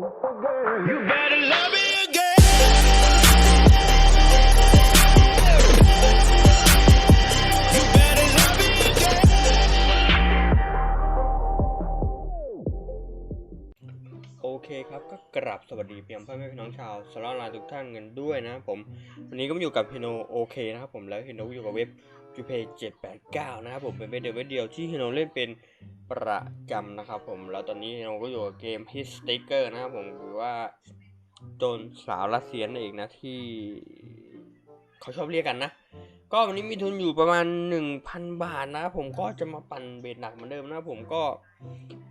You better love me สวัสดีเพียงพ่อแม่พี่น้องชาวสลอนไลน์ทุกท่านกันด้วยนะผม วันนี้ก็อยู่กับเฮโนโอเคนะครับผมแล้วเฮโนอยู่กับเว็บจูเพย์เจ็ดแปดเก้านะครับผมเป็นเว็บเดียวเดียวที่เฮโนเล่นเป็นประจำนะครับผมแล้วตอนนี้เฮโนก็อยู่กับเกมฮิสติกเกอร์นะครับผมหรือว่าโจนสาวรัสเซียนั่นเองนะที่เขาชอบเรียกกันนะ ก็วันนี้มีทุนอยู่ประมาณ 1,000 บาทนะผมก็จะมาปั่นเบสหนักเหมือนเดิมนะผมก็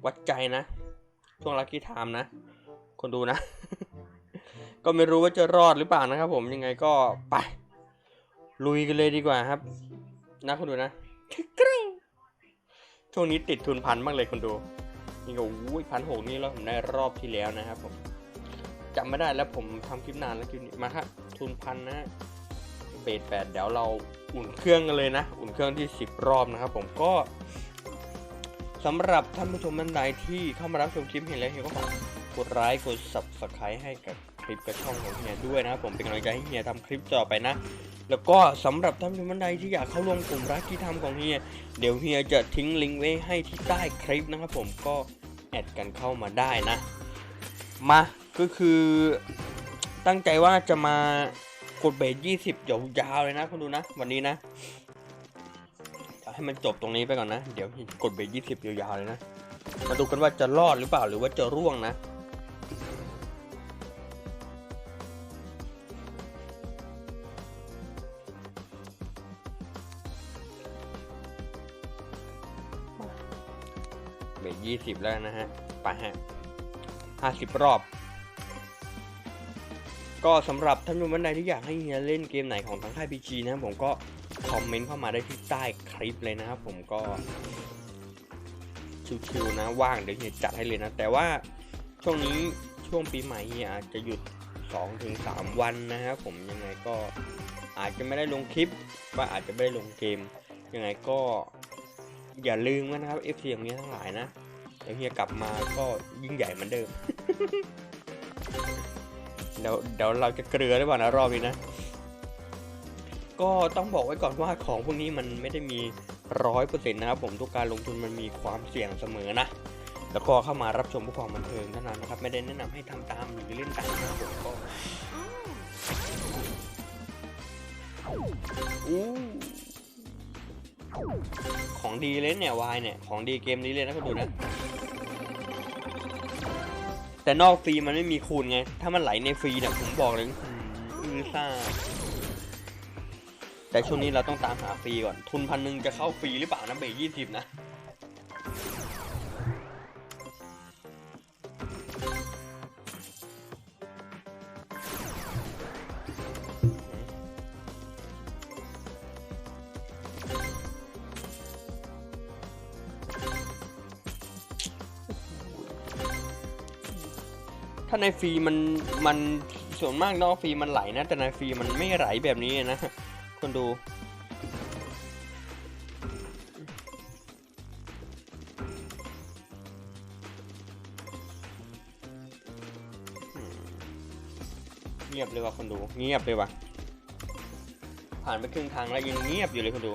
วัดใจนะช่วงลัคกี้ไทม์นะ คนดูนะ ก็ไม่รู้ว่าจะรอดหรือเปล่านะครับ ผมยังไงก็ไป ลุยกันเลยดีกว่าครับ นะคนดูนะกริ๊งช่วงนี้ติดทุนพันมากเลยคนดูนี่ก็อุ้ยพันหกนี่แล้วผมได้รอบที่แล้วนะครับ ผมจำไม่ได้แล้วผมทำคลิปนานแล้วคลิปนี้มาครับทุนพันนะเบสแปดเดี๋ยวเราอุ่นเครื่องกันเลยนะ อุ่นเครื่องที่สิบรอบนะครับ ผมก็สำหรับท่านผู้ชมท่านใดที่เข้ามารับชมคลิปเห็นแล้วเฮียก็ฝา กดไลค์กด subscribe ให้กับคลิปกระช่องของเฮียด้วยนะครับผมเป็นกำลังใจให้เฮียทำคลิปต่อไปนะ แล้วก็สำหรับท่านผู้ชมท่านใดที่อยากเข้าร่วมกลุ่มรักที่ทำของเฮียเดี๋ยวเฮียจะทิ้งลิงก์ไว้ให้ที่ใต้คลิปนะครับผมก็แอดกันเข้ามาได้นะ มาก็คือตั้งใจว่าจะมากดเบส20 ยาวๆเลยนะคุณดูนะ วันนี้นะให้มันจบตรงนี้ไปก่อนนะ เดี๋ยวกดเบรกยี่สิบยาวๆเลยนะ มาดูกันว่าจะรอดหรือเปล่าหรือว่าจะร่วงนะ ยี่สิบแล้วนะฮะไปฮะห้าสิบรอบ ก็สำหรับท่านผู้ชมท่านใดที่อยากให้เฮียเล่นเกมไหนของทางค่าย PG นะครับผมก็คอมเมนต์เข้ามาได้ที่ใต้คลิปเลยนะครับผมก็ชิวๆนะว่างเดี๋ยวเฮียจัดให้เลยนะ แต่ว่าช่วงนี้ช่วงปีใหม่เฮียอาจจะหยุด 2-3 วันนะครับผมยังไงก็อาจจะไม่ได้ลงคลิปว่าอาจจะไม่ได้ลงเกม ยังไงก็อย่าลืมนะครับ FC อย่างนี้ทั้งหลายนะ ดี๋ยวเฮียกลับมาก็ยิ่งใหญ่เหมือนเดิม เดี๋ยวเดี๋ยวเราจะเกลือหรือเปล่านะรอบนี้นะ ก็ต้องบอกไว้ก่อนว่าของพวกนี้มันไม่ได้มีร้อยเปอร์เซ็นต์นะครับผมทุกการลงทุนมันมีความเสี่ยงเสมอนะแล้วก็เข้ามารับชมเพื่อความบันเทิงเท่านั้นนะครับ ไม่ได้แนะนำให้ทำตามหรือเล่นตามนะครับผมก็อู้ของดีเลยเนี่ยวายเนี่ย ของดีเกมนี้เลยนะคุณดูนะ แต่นอกฟรีมันไม่มีคูณไง ถ้ามันไหลในฟรีเนี่ยผมบอกเลยอือซ่า แต่ช่วงนี้เราต้องตามหาฟรีก่อน ทุนพันหนึ่งจะเข้าฟรีหรือเปล่านะเบรยี่สิบนะ ถ้าในฟรีมันมันส่วนมากนอกฟรีมันไหลนะ แต่ในฟรีมันไม่ไหลแบบนี้นะคนดูเงียบเลยว่ะคนดู เงียบเลยว่ะผ่านไปครึ่งทางแล้วยังเงียบอยู่เลยคนดู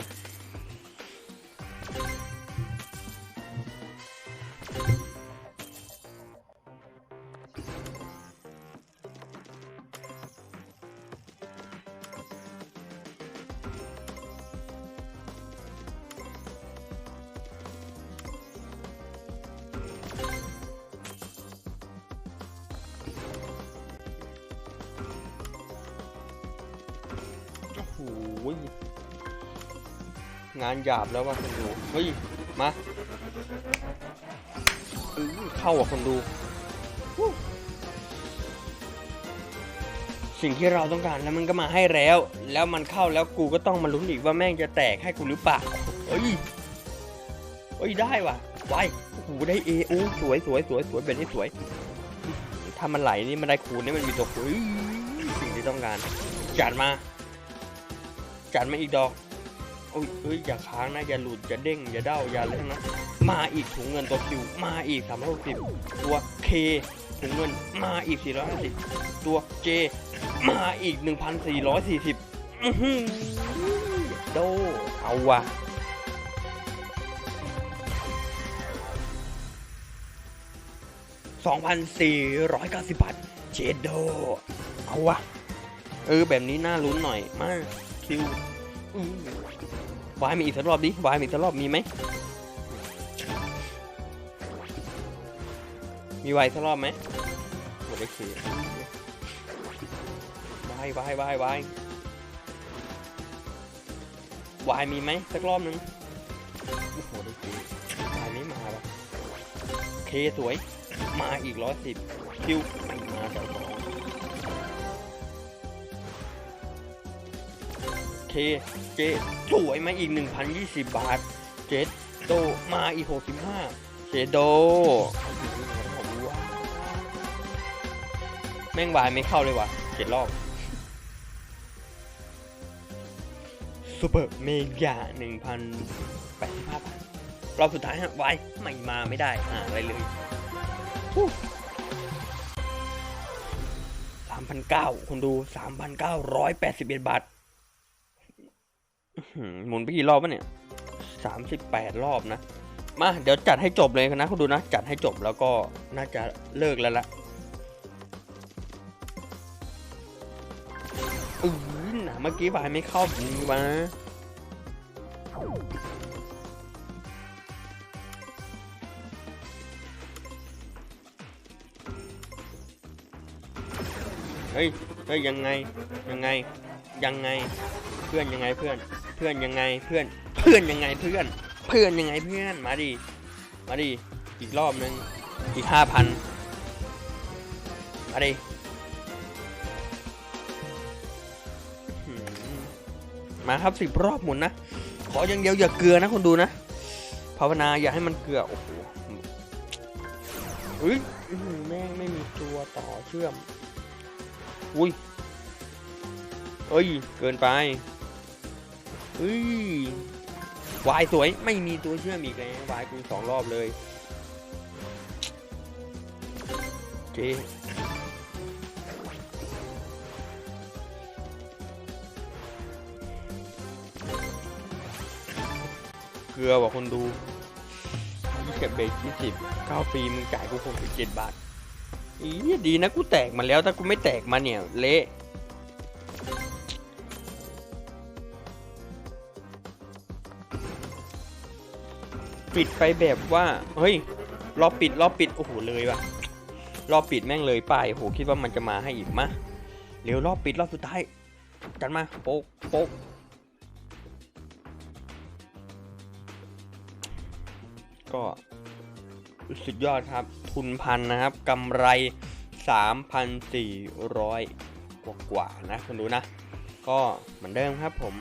งานหยาบแล้วว่ะคนดู เฮ้ย มาเข้าอะคนดู สิ่งที่เราต้องการแล้วมันก็มาให้แล้ว แล้วมันเข้าแล้วกูก็ต้องมาลุ้นอีกว่าแม่งจะแตกให้กูหรือเปล่าเฮ้ยเฮ้ยได้ว่ะไวโอ้โหได้เอโอ้สวยสวยสวยสวยแบบนี้สวยถ้ามันไหลนี่มันได้คูณนี่มันมีตัวคูณเฮ้ยสิ่งที่ต้องการ จัดมา จัดมาอีกดอก โอ้ยเอ้ยอย่าค้างนะอย่าหลุดอย่าเด้งอย่าเด้าอย่าอะไรทั้งนั้นมาอีกถุงเงินตัวคิวมาอีกสามร้อยหกสิบตัวเคถุงเงินมาอีก450ตัว J มาอีก1,440อื้อหือโดเอาว่ะ2,490 บาทเจโด เอาวะ เออ แบบนี้น่าลุ้นหน่อย มา คิว วายมีอีกสักรอบดิวายมีอีกสักรอบมีไหมมีวายสักรอบไหมหมดได้คือวายวายวายวายวายมีไหมสักรอบนึงโอ้โหได้คือวายไม่มาว่ะเคสวย มาอีกร้อยสิบคิวไม่มาแต่สอง เคเจสวยมาอีก 1,020 บาท เจดโดมาอีก 65เจโดแม่งวายไม่เข้าเลยว่ะเจ็ดรอบซูเปอร์เมกา1,085บห้าบาทรอบสุดท้ายฮะวายไม่มาไม่ได้อ่าอะไรเลยสามพันเก้าคนดูสามพันเก้าร้อยแปดสิบเอ็ดบาท หมุนไปกี่รอบวะเนี่ยสามสิบแปดรอบนะ มาเดี๋ยวจัดให้จบเลยนะคุณดูนะ จัดให้จบแล้วก็น่าจะเลิกแล้วละอือนะเมื่อกี้วายไม่เข้าแบบนี้วะเฮ้ย เฮ้ย ยังไง ยังไง ยังไง เพื่อน ยังไงเพื่อน เพื่อนยังไงเพื่อน เพื่อนยังไงเพื่อน เพื่อนยังไงเพื่อนมาดิมาดิอีกรอบนึงอีกห้าพันมาดิมาครับสิบรอบหมุนนะ ขออย่างเดียวอย่าเกลือนะคนดูนะภาวนาอย่าให้มันเกลือโอ้โหอุ้ยแม่งไม่มีตัวต่อเชื่อม อุ้ยเอ้ย เกินไป เฮ้ยวายสวยไม่มีตัวเชื่อมอีกแล้ววายกูสองรอบเลยเจเกลือว่ะคนดูยี่เก็บเบรกยี่สิบเก้าฟรีมึงจ่ายกูคงสิบเจ็ดบาทอีดีนะกูแตกมาแล้วถ้ากูไม่แตกมาเนี่ย เละ ปิดไปแบบว่าเฮ้ยรอปิดรอปิดโอ้โหเลยว่ะรอปิดแม่งเลยไปโอ้โหคิดว่ามันจะมาให้อีกมะเร็วรอบปิดรอบสุดท้ายกันมาโป๊กโป๊กก็สุดยอดครับ ทุนพันนะครับกำไร 3,400 กว่ากว่าๆนะคุณดูนะ ก็เหมือนเดิมครับผม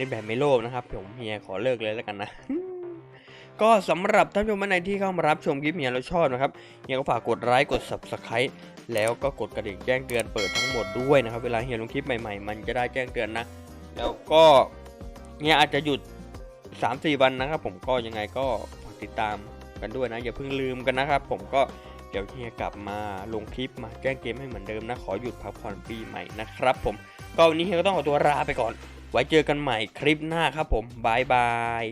ล่นแบบไม่โลภนะครับผมเฮียขอเลิกเลยแล้วกันนะก็สำหรับท่านผู้ชมท่านใดที่เข้ามารับชมคลิปเฮียแล้วชอบนะครับเฮียก็ฝากกดไลค์กด subscribe แล้วก็กดกระดิ่งแจ้งเตือนเปิดทั้งหมดด้วยนะครับเวลาเฮียลงคลิปใหม่ๆ มันจะได้แจ้งเตือนนะ แล้วก็เฮียอาจจะหยุด 3-4 วันนะครับ ผมก็ยังไงก็ฝากติดตามกันด้วยนะอย่าเพิ่งลืมกันนะครับ ผมก็เดี๋ยวเฮียกลับมาลงคลิปมาแจ้งเกมให้เหมือนเดิมนะขอหยุดพักผ่อนปีใหม่นะครับ ผมก็วันนี้เฮียก็ต้องขอตัวลาไปก่อน ไว้เจอกันใหม่คลิปหน้าครับผมบายบาย